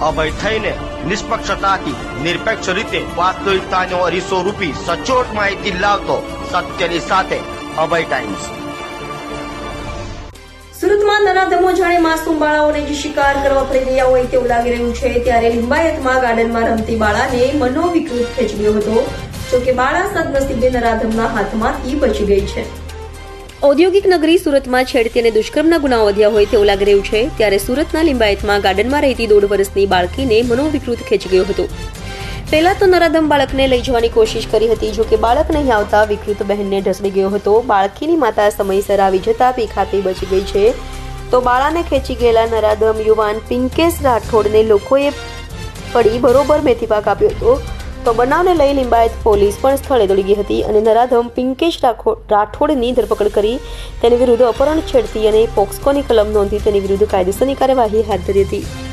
અભય થઈને નિષ્પક્ષતાથી નિરપેક્ષ રીતે વાસ્તવિકતાનો અરીસો રૂપી સચોટ માહિતી લાવતો સત્યની સાથે અભય ટાઈમ્સ. સુરતમાં નરાધમો જાણે માસૂમ બાળાઓને જે શિકાર કરવા ફરી રહ્યા હોય તેવું લાગી રહ્યું છે, ત્યારે લિંબાયતમાં ગાર્ડનમાં રમતી બાળાને મનોવિકૃત ખેંચી ગયો હતો. જોકે બાળા સદનસીબે નરાધમના હાથમાંથી બચી ગઈ છે. ઔદ્યોગિક નગરી સુરતમાં છેડતી અને દુષ્કર્મના ગુનાઓ વધ્યા હોય તેવું લાગી રહ્યું છે, ત્યારે સુરતના લિંબાયતમાં ગાર્ડનમાં રહેતી દોઢ વર્ષની બાળકીને મનોવિકૃત ખેંચી ગયો હતો. પહેલા તો નરાધમ બાળકને લઈ જવાની કોશિશ કરી હતી, જો કે બાળક નહીં આવતા વિકૃત બહેનને ઢસડી ગયો હતો. બાળકીની માતા સમયસર આવી જતા પીખાતી બચી ગઈ છે. તો બાળાને ખેંચી ગયેલા નરાધમ યુવાન પિંકેશ રાઠોડને લોકોએ પડી બરોબર મેથીપાક આપ્યો હતો. તો બનાવને લઈ લિંબાયત પોલીસ પણ સ્થળે દોડી ગઈ હતી અને નરાધમ પિંકેશ રાઠોડની ધરપકડ કરી તેની વિરુદ્ધ અપહરણ છેડતી અને પોક્સકોની કલમ નોંધી તેની વિરુદ્ધ કાયદેસરની કાર્યવાહી હાથ ધરી હતી.